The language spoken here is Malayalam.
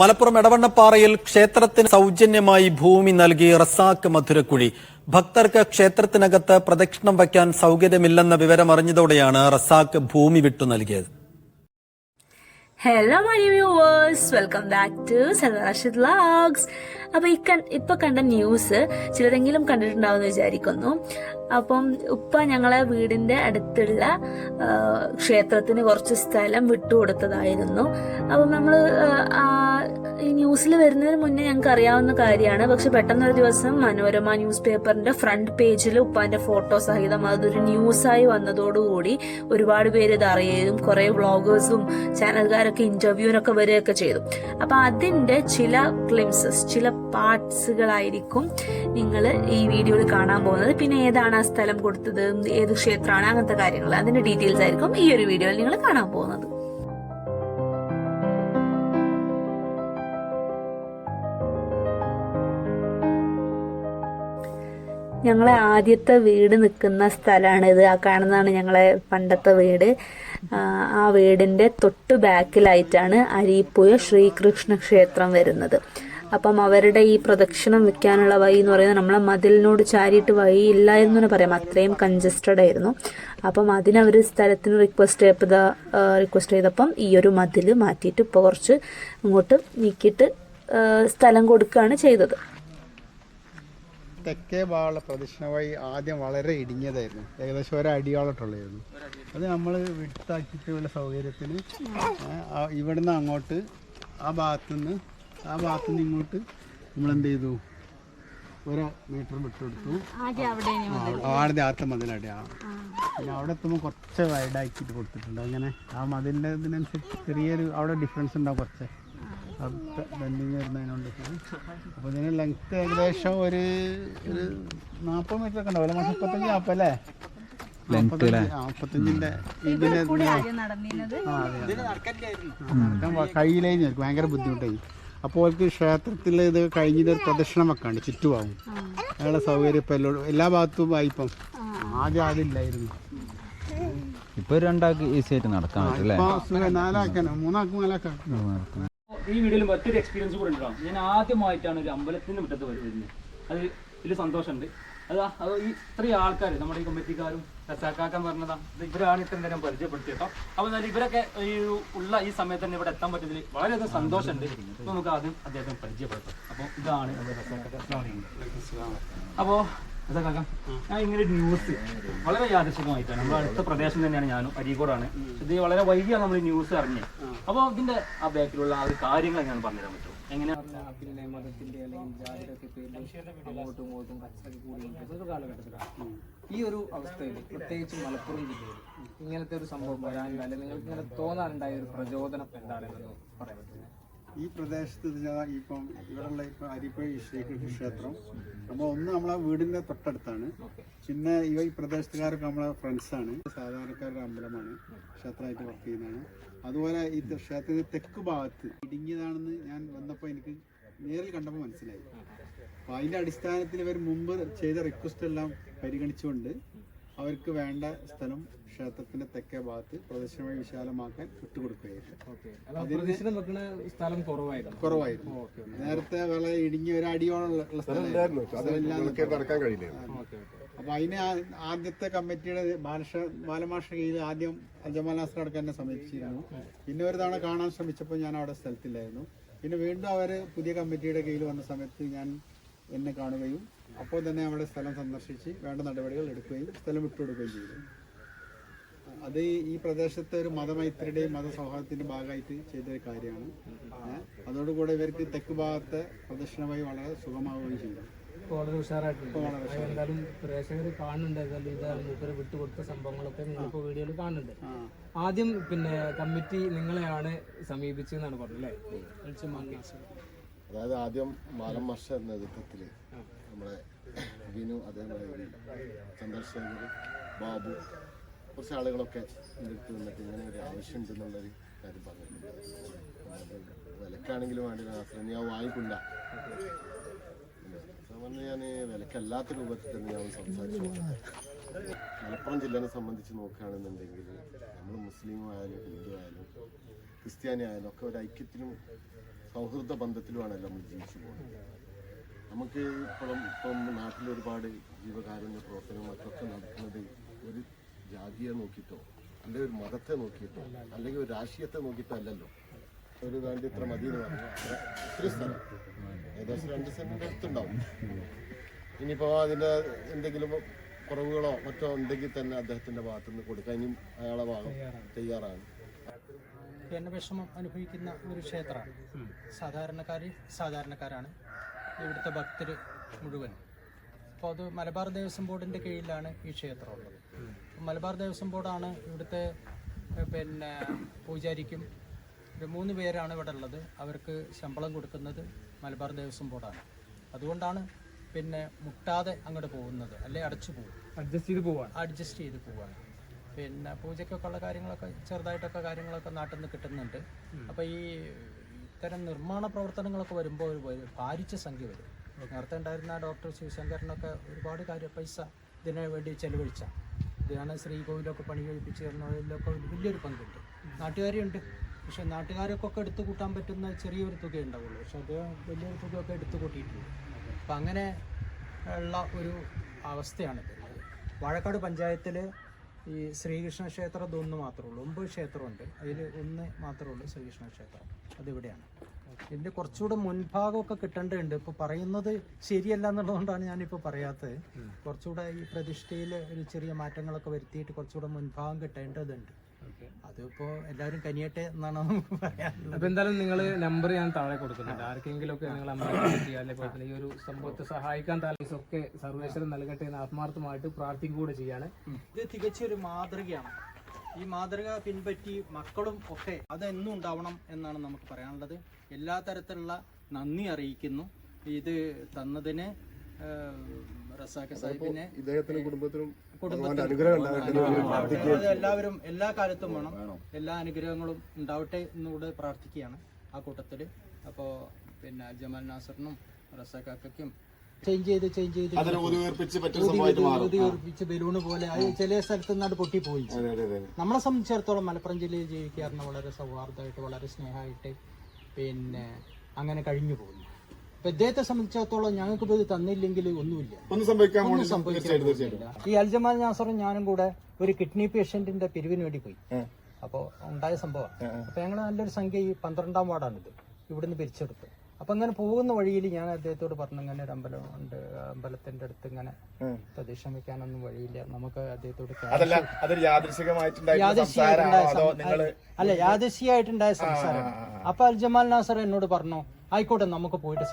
മലപ്പുറം എടവണ്ണപ്പാറയിൽ ക്ഷേത്രത്തിന് സൗജന്യമായി ഭൂമി നൽകി റസാക്ക് മധുരക്കുഴി. ഭക്തർക്ക് ക്ഷേത്രത്തിനകത്ത് പ്രദക്ഷിണം വയ്ക്കാൻ സൗകര്യമില്ലെന്ന വിവരം അറിഞ്ഞതോടെയാണ് ഭൂമി വിട്ടു നൽകിയത്. Hello my viewers welcome back to Selvarashid vlogs അപ്പൊ ഈ കൺ- ഇപ്പൊ കണ്ട ന്യൂസ് ചിലരെങ്കിലും കണ്ടിട്ടുണ്ടാവുമെന്ന് വിചാരിക്കുന്നു. അപ്പം ഉപ്പ ഞങ്ങളെ വീടിന്റെ അടുത്തുള്ള ക്ഷേത്രത്തിന് കുറച്ച് സ്ഥലം വിട്ടുകൊടുത്തതായിരുന്നു. അപ്പം നമ്മൾ ഈ ന്യൂസിൽ വരുന്നതിന് മുന്നേ ഞങ്ങൾക്ക് അറിയാവുന്ന കാര്യമാണ്. പക്ഷെ പെട്ടെന്ന് ഒരു ദിവസം മനോരമ ന്യൂസ് പേപ്പറിന്റെ ഫ്രണ്ട് പേജിൽ ഉപ്പാന്റെ ഫോട്ടോ സഹിതം അതൊരു ന്യൂസായി വന്നതോടുകൂടി ഒരുപാട് പേര് ഇത് അറിയുകയും കുറെ വ്ളോഗേഴ്സും ചാനൽകാരൊക്കെ ഇന്റർവ്യൂവിനൊക്കെ വരികയൊക്കെ ചെയ്തു. അപ്പൊ അതിന്റെ ചില ക്ലിംസസ് ചില പാർട്സുകളായിരിക്കും നിങ്ങൾ ഈ വീഡിയോയിൽ കാണാൻ പോകുന്നത്. പിന്നെ ഏതാണ് ആ സ്ഥലം കൊടുത്തത് ഏത് ക്ഷേത്രമാണ് അങ്ങനത്തെ കാര്യങ്ങൾ അതിന്റെ ഡീറ്റെയിൽസ് ആയിരിക്കും ഈ ഒരു വീഡിയോയിൽ നിങ്ങൾ കാണാൻ പോകുന്നത്. ഞങ്ങളെ ആദ്യത്തെ വീട് നിൽക്കുന്ന സ്ഥലമാണ് ഇത്. ആ കാണുന്നതാണ് ഞങ്ങളെ പണ്ടത്തെ വീട്. ആ, വീടിന്റെ തൊട്ട് ബാക്കിലായിട്ടാണ് അരീപ്പുയ ശ്രീകൃഷ്ണ ക്ഷേത്രം വരുന്നത്. അപ്പം അവരുടെ ഈ പ്രദക്ഷിണം വെക്കാനുള്ള വഴി എന്ന് പറയുന്നത് നമ്മളെ മതിലിനോട് ചാരിയിട്ട് വഴി ഇല്ല എന്ന് പറയാം. അത്രയും കൺജസ്റ്റഡ് ആയിരുന്നു. അപ്പം അതിനവർ സ്ഥലത്തിന് റിക്വസ്റ്റ് ചെയ്ത റിക്വസ്റ്റ് ചെയ്തപ്പം ഈ ഒരു മതിൽ മാറ്റിയിട്ട് ഇപ്പോൾ കുറച്ച് ഇങ്ങോട്ട് നീക്കിയിട്ട് സ്ഥലം കൊടുക്കുകയാണ് ചെയ്തത്. തെക്കേ ഭാഗമുള്ള പ്രദക്ഷിണ വഴി ആദ്യം വളരെ ഇടിഞ്ഞതായിരുന്നു ഏകദേശം ഒരടിയോളട്ടുള്ളായിരുന്നു അത് നമ്മൾ വിട്ടാക്കിയിട്ടുള്ള സൗകര്യത്തിന് ഇവിടുന്ന് അങ്ങോട്ട് ആ ഭാഗത്തുനിന്ന് ആ ഭാഗത്തുനിന്ന് ഇങ്ങോട്ട് നമ്മൾ എന്ത് ചെയ്തു ഒരു മീറ്റർ വിട്ടെടുത്തു. ആണ് ആദ്യത്തെ മതിലടി ആ പിന്നെ അവിടെ എത്തുമ്പോൾ കുറച്ച് വൈഡാക്കിയിട്ട് കൊടുത്തിട്ടുണ്ട്. അങ്ങനെ ആ മതിലിന്റെ ഇതിനനുസരിച്ച് ചെറിയൊരു അവിടെ ഡിഫറൻസ് ഉണ്ടാവും കുറച്ച്. ബെൻഡിങ് വരുന്നതിനോണ്ട്. അപ്പോൾ ഇതിന് ലെങ്ത് ഏകദേശം ഒരു ഒരു നാൽപ്പത് മീറ്റർ ഒക്കെ ഉണ്ടാവില്ല നാൽപ്പത്തഞ്ച് ഇതിന് കഴിയില്ലേന്ന് വിചാരിക്കും ഭയങ്കര ബുദ്ധിമുട്ടായി. അപ്പോൾ അവർക്ക് ക്ഷേത്രത്തിൽ ഇത് കഴിഞ്ഞിട്ട് ഒരു പ്രദക്ഷിണം വെക്കാണ്ട് ചുറ്റുഭാഗം അയാളെ സൗകര്യം ഇപ്പം എല്ലാം എല്ലാ ഭാഗത്തും ആയിപ്പം ആദ്യം അതില്ലായിരുന്നു ഇപ്പൊ രണ്ടാൾക്ക് ഈസി ആയിട്ട് നടക്കാൻ പറ്റും നാലാക്കാനോ മൂന്നാക്കും നാലാക്കാം ഈ വീഡിയോയിൽ മറ്റൊരു എക്സ്പീരിയൻസ് കൂടെ ഉണ്ടാവും ഞാൻ ആദ്യമായിട്ടാണ് ഒരു അമ്പലത്തിന് മുറ്റത്ത് വരു- വരുന്നത്. അത് വലിയ സന്തോഷമുണ്ട്. അതാ അത് ഈ ഇത്രയും ആൾക്കാർ നമ്മുടെ ഈ കമ്മിറ്റിക്കാരും റസാക്കാക്കാൻ പറഞ്ഞതാ ഇവരാണ് ഇത്രയും നേരം പരിചയപ്പെടുത്തിയത് കേട്ടോ. അപ്പോൾ എന്നാൽ ഇവരൊക്കെ ഈ ഉള്ള ഈ സമയത്ത് തന്നെ ഇവിടെ എത്താൻ പറ്റുന്നതിൽ വളരെയധികം സന്തോഷമുണ്ട്. അപ്പോൾ നമുക്ക് ആദ്യം അദ്ദേഹത്തെ പരിചയപ്പെടുത്താം. അപ്പോൾ ഇതാണ് നമ്മുടെ റസാക്കാക്ക. അപ്പോൾ റസാക്കാക്ക ഞാൻ ഇങ്ങനെ ന്യൂസ് വളരെ യാദൃശികമായിട്ടാണ്. നമ്മുടെ അടുത്ത പ്രദേശം തന്നെയാണ് ഞാനും അരീകോടാണ് ഇത് വളരെ വൈകിയാണ് നമ്മൾ ന്യൂസ് അറിഞ്ഞത്. അപ്പോൾ ഇതിന്റെ ആ ബാക്കിലുള്ള ആ ഒരു കാര്യങ്ങൾ എങ്ങനെയാണ് പറഞ്ഞുതരാൻ പറ്റുമോ? എങ്ങനെയാണ് മതത്തിന്റെ അല്ലെങ്കിൽ പേരിൽ ഈ ഒരു അവസ്ഥയിൽ പ്രത്യേകിച്ച് മലപ്പുറം ജില്ലയിൽ ഇങ്ങനത്തെ ഒരു സംഭവം അല്ലെങ്കിൽ നിങ്ങൾക്ക് ഇങ്ങനെ തോന്നാനുണ്ടായ ഒരു പ്രചോദനം എന്താണെന്ന് പറയാൻ പറ്റുന്നത് ഈ പ്രദേശത്ത് ഇതിനാ ഇപ്പം ഇവിടെയുള്ള ഇപ്പം അരിപ്പഴി ശ്രീകൃഷ്ണ ക്ഷേത്രം. അപ്പോൾ ഒന്ന് നമ്മളെ വീടിന്റെ തൊട്ടടുത്താണ്. പിന്നെ ഇവ ഈ പ്രദേശത്തുകാരൊക്കെ നമ്മളെ ഫ്രണ്ട്സാണ് സാധാരണക്കാരുടെ അമ്പലമാണ്. ക്ഷേത്രമായിട്ട് വർക്ക് ചെയ്യുന്നതാണ്. അതുപോലെ ഈ ക്ഷേത്രത്തിന്റെ തെക്ക് ഭാഗത്ത് ഇടുങ്ങിയതാണെന്ന് ഞാൻ വന്നപ്പോൾ എനിക്ക് നേരിൽ കണ്ടപ്പോൾ മനസ്സിലായി. അപ്പോൾ അതിന്റെ അടിസ്ഥാനത്തിൽ ഇവർ മുമ്പ് ചെയ്ത റിക്വസ്റ്റ് എല്ലാം പരിഗണിച്ചുകൊണ്ട് അവർക്ക് വേണ്ട സ്ഥലം ക്ഷേത്രത്തിന്റെ തെക്കേ ഭാഗത്ത് പ്രദർശനമായി വിശാലമാക്കാൻ വിട്ടുകൊടുക്കുകയായിരുന്നു. കുറവായിരുന്നു. കുറവായിരുന്നു. നേരത്തെ വളരെ ഇടിഞ്ഞ ഒരു അടിയോളം ഉള്ള സ്ഥലമായിരുന്നു നടക്കാൻ കഴിയില്ല ഓക്കെ ഓക്കെ. അപ്പൊ അതിനെ ആദ്യത്തെ കമ്മിറ്റിയുടെ ബാലഷ ബാലമാഷ കീഴിൽ ആദ്യം ജമാൽ നാസർ അടക്കം എന്നെ സമീപിച്ചിരുന്നു പിന്നെ ഒരു തവണ കാണാൻ ശ്രമിച്ചപ്പോൾ ഞാൻ അവിടെ സ്ഥലത്തില്ലായിരുന്നു. പിന്നെ വീണ്ടും അവർ പുതിയ കമ്മിറ്റിയുടെ കീഴിൽ വന്ന സമയത്ത് ഞാൻ എന്നെ കാണുകയും അപ്പോൾ തന്നെ അവിടെ സ്ഥലം സന്ദർശിച്ച് വേണ്ട നടപടികൾ എടുക്കുകയും സ്ഥലം വിട്ടുകൊടുക്കുകയും ചെയ്തു. അത് ഈ പ്രദേശത്തെ ഒരു മതമൈത്രിയുടെയും മതസൗഹാർദ്ദത്തിന്റെ ഭാഗമായിട്ട് ചെയ്ത ഒരു കാര്യമാണ് അതോടുകൂടെ ഇവർക്ക് തെക്ക് ഭാഗത്തെ പ്രദക്ഷിണമായി വളരെ സുഖമാവുകയും ചെയ്തു. വളരെ ഉഷാറായിട്ടുണ്ട്. എന്തായാലും പ്രേക്ഷകർ കാണുന്നുണ്ട്. എന്തായാലും ഇത് മൂപ്പര് വിട്ടുകൊടുത്ത സംഭവങ്ങളൊക്കെ നിങ്ങളിപ്പോൾ വീഡിയോയിൽ കാണുന്നുണ്ട്. ആദ്യം പിന്നെ കമ്മിറ്റി നിങ്ങളെയാണ് സമീപിച്ചതെന്നാണ് പറഞ്ഞത് അല്ലേ. അതായത് ആദ്യം മാലം വർഷ നേതൃത്വത്തിൽ നമ്മുടെ വിനു അതേമാതിരി ചന്ദ്രശേഖർ ബാബു കുറച്ച് ആളുകളൊക്കെ എന്റെ അടുത്ത് വന്നിട്ട് ഇങ്ങനെ ഒരു ആവശ്യമുണ്ടെന്നുള്ളൊരു കാര്യം പറഞ്ഞിട്ടുണ്ട്. വിലക്കാണെങ്കിലും വേണ്ടില്ല അത്ര ഞാൻ വാങ്ങിക്കില്ല സാമാന്യ ഞാൻ വിലക്കല്ലാത്ത രൂപത്തിൽ തന്നെ ഞാൻ സംസാരിച്ചു. മലപ്പുറം ജില്ലനെ സംബന്ധിച്ച് നോക്കുകയാണെന്നുണ്ടെങ്കിൽ നമ്മൾ മുസ്ലിം ആയാലും ഹിന്ദു ആയാലും ക്രിസ്ത്യാനി ആയാലും ഒക്കെ ഒരു ഐക്യത്തിനും സൗഹൃദ ബന്ധത്തിലുമാണല്ലോ നമ്മൾ ജീവിച്ചു പോകുന്നത്. നമുക്ക് ഇപ്പോഴും ഇപ്പം നാട്ടിൽ ഒരുപാട് ജീവകാരുണ്യ പ്രവർത്തനവും മറ്റൊക്കെ നടക്കുന്നത് ഒരു ജാതിയെ നോക്കിയിട്ടോ അല്ലെങ്കിൽ ഒരു മതത്തെ നോക്കിയിട്ടോ അല്ലെങ്കിൽ ഒരു രാഷ്ട്രീയത്തെ നോക്കിയിട്ടോ അല്ലല്ലോ. ഒരു വേണ്ടി ഇത്ര മതി എന്ന് പറഞ്ഞു ഒത്തിരി സ്ഥലം. ഏകദേശം രണ്ട് സെന്റിന്റെ അടുത്തുണ്ടാവും. ഇനിയിപ്പോൾ അതിന്റെ എന്തെങ്കിലും കുറവുകളോ മറ്റോ ഉണ്ടെങ്കിൽ തന്നെ അദ്ദേഹത്തിന്റെ ഭാഗത്തുനിന്ന് കൊടുക്കാനും അയാളെ ഭാഗം തയ്യാറാണ്. പിന്നെ വിഷമം അനുഭവിക്കുന്ന ഒരു ക്ഷേത്രമാണ്. സാധാരണക്കാർ സാധാരണക്കാരാണ്. ഇവിടുത്തെ ഭക്തർ മുഴുവൻ. അപ്പോൾ അത് മലബാർ ദേവസ്വം ബോർഡിന്റെ കീഴിലാണ് ഈ ക്ഷേത്രം ഉള്ളത് മലബാർ ദേവസ്വം ബോർഡാണ് ഇവിടുത്തെ പിന്നെ പൂജാരിക്കും. ഒരു മൂന്ന് പേരാണ് ഇവിടെ ഉള്ളത്. അവർക്ക് ശമ്പളം കൊടുക്കുന്നത് മലബാർ ദേവസ്വം ബോർഡാണ്. അതുകൊണ്ടാണ് പിന്നെ മുട്ടാതെ അങ്ങോട്ട് പോകുന്നത്. അല്ലെ അടച്ചു പോകും അഡ്ജസ്റ്റ് ചെയ്ത് പോവാണ്. അഡ്ജസ്റ്റ് ചെയ്ത് പോവാണ്. പിന്നെ പൂജയ്ക്കൊക്കെ ഉള്ള കാര്യങ്ങളൊക്കെ ചെറുതായിട്ടൊക്കെ കാര്യങ്ങളൊക്കെ നാട്ടിൽ നിന്ന് കിട്ടുന്നുണ്ട്. അപ്പോൾ ഈ ഇത്തരം നിർമ്മാണ പ്രവർത്തനങ്ങളൊക്കെ വരുമ്പോൾ ഒരു ഭാരിച്ച സംഖ്യ വരും. നേരത്തെ ഉണ്ടായിരുന്ന ഡോക്ടർ ശിവശങ്കരനൊക്കെ ഒരുപാട് കാര്യ പൈസ ഇതിനു വേണ്ടി ചെലവഴിച്ച. ഇതാണ് ശ്രീകോവിലൊക്കെ പണി കഴിപ്പിച്ച് തരുന്നതിലൊക്കെ വലിയൊരു പങ്കുണ്ട്. നാട്ടുകാരുണ്ട് പക്ഷെ നാട്ടുകാരൊക്കെ എടുത്തു കൂട്ടാൻ പറ്റുന്ന ചെറിയൊരു തുക ഉണ്ടാവുള്ളൂ. പക്ഷെ അദ്ദേഹം വലിയൊരു തുകയൊക്കെ എടുത്തു കൂട്ടിയിട്ടുണ്ട്. അപ്പം അങ്ങനെ ഉള്ള ഒരു അവസ്ഥയാണ് വാഴക്കാട് പഞ്ചായത്തിൽ ഈ ശ്രീകൃഷ്ണ ക്ഷേത്രം ഇതൊന്ന് മാത്രമേ ഉള്ളൂ. ഒമ്പത് ക്ഷേത്രമുണ്ട്. അതിൽ ഒന്ന് മാത്രമേ ഉള്ളൂ ശ്രീകൃഷ്ണ ക്ഷേത്രം. അതിവിടെയാണ്. ഇതിന്റെ കുറച്ചുകൂടെ മുൻഭാഗമൊക്കെ കിട്ടേണ്ടതുണ്ട്. ഇപ്പോൾ പറയുന്നത് ശരിയല്ല എന്നുള്ളതുകൊണ്ടാണ് ഞാനിപ്പോൾ പറയാത്തത്. കുറച്ചുകൂടെ ഈ പ്രതിഷ്ഠയിൽ ഒരു ചെറിയ മാറ്റങ്ങളൊക്കെ വരുത്തിയിട്ട് കുറച്ചുകൂടെ മുൻഭാഗം കിട്ടേണ്ടതുണ്ട്. അതിപ്പോൾ എല്ലാവരും കനിയട്ടെ എന്നാണ് നമുക്ക് പറയാനുള്ളത്. അപ്പൊ എന്തായാലും നിങ്ങൾ നമ്പർ ഞാൻ താഴെ കൊടുക്കുന്നുണ്ട്. ആർക്കെങ്കിലും ഒക്കെ നിങ്ങൾ അല്ലെങ്കിൽ ഈ ഒരു സംഭവത്തെ സഹായിക്കാൻ താല്പര്യം ഒക്കെ സർവേശ്വരൻ നൽകട്ടെ എന്ന് ആത്മാർത്ഥമായിട്ട് പ്രാർത്ഥിക്കുക ചെയ്യാണ്. ഇത് തികച്ചൊരു മാതൃകയാണ്. ഈ മാതൃക പിൻപറ്റി മക്കളും ഒക്കെ അതെന്നും ഉണ്ടാവണം എന്നാണ് നമുക്ക് പറയാനുള്ളത്. എല്ലാ തരത്തിലുള്ള നന്ദി അറിയിക്കുന്നു. ഇത് തന്നതിന് റസാഖ് സാഹിബിനെ ഇദ്ദേഹത്തിന്റെ കുടുംബത്തിനും അനുഗ്രഹം എല്ലാവരും എല്ലാ കാലത്തും വേണം. എല്ലാ അനുഗ്രഹങ്ങളും ഉണ്ടാവട്ടെ എന്നുകൂടെ പ്രാർത്ഥിക്കുകയാണ് ആ കൂട്ടത്തിൽ അപ്പോൾ പിന്നെ ജമാൽ നാസറിനും റസാഖാക്കും ചേഞ്ച് ചെയ്ത് ചേഞ്ച് ചെയ്ത് ഉറപ്പിച്ച് ബലൂണ് പോലെ ആയി ചില സ്ഥലത്ത് നിന്നാണ് പൊട്ടിപ്പോയി. നമ്മളെ സംബന്ധിച്ചിടത്തോളം മലപ്പുറം ജില്ലയിൽ ജീവിക്കാറുണ്ട് വളരെ സൗഹാർദ്ദമായിട്ട് വളരെ സ്നേഹമായിട്ട് പിന്നെ അങ്ങനെ കഴിഞ്ഞു പോകുന്നു അപ്പൊ ഇദ്ദേഹത്തെ സംബന്ധിച്ചിടത്തോളം ഞങ്ങൾക്ക് ഇത് തന്നില്ലെങ്കിൽ ഒന്നുമില്ല. ഒന്നും സംഭവിക്കാൻ ഒന്നും പോകുന്നില്ല. ഈ അൽജമാൽ നാസറും ഞാനും കൂടെ ഒരു കിഡ്നി പേഷ്യന്റിന്റെ പിരിവിന് വേണ്ടി പോയി. അപ്പോൾ ഉണ്ടായ സംഭവം അപ്പൊ ഞങ്ങൾ നല്ലൊരു സംഖ്യ ഈ പന്ത്രണ്ടാം വാർഡാണിത്. ഇവിടുന്ന് പിരിച്ചെടുത്ത്. അപ്പൊ അങ്ങനെ പോകുന്ന വഴിയിൽ ഞാൻ അദ്ദേഹത്തോട് പറഞ്ഞു ഇങ്ങനെ ഒരു അമ്പലം ഉണ്ട്. ആ അമ്പലത്തിന്റെ അടുത്ത് ഇങ്ങനെ പ്രതീക്ഷ വെക്കാനൊന്നും വഴിയില്ല. നമുക്ക് അദ്ദേഹത്തോട് cash അതല്ല അതൊരു യാദൃശികമായിട്ടുണ്ടായ യാദൃശ്ചികമായിട്ടുണ്ടായ സംസാരമാണോ അതോ സം- നിങ്ങൾ അല്ല യാദൃശ്ചികമായിട്ടുണ്ടായ സംസാരം. അപ്പൊ അൽജമാൽ നാസർ എന്നോട് പറഞ്ഞു ആയിക്കോട്ടെ നമുക്ക് പോയിട്ട്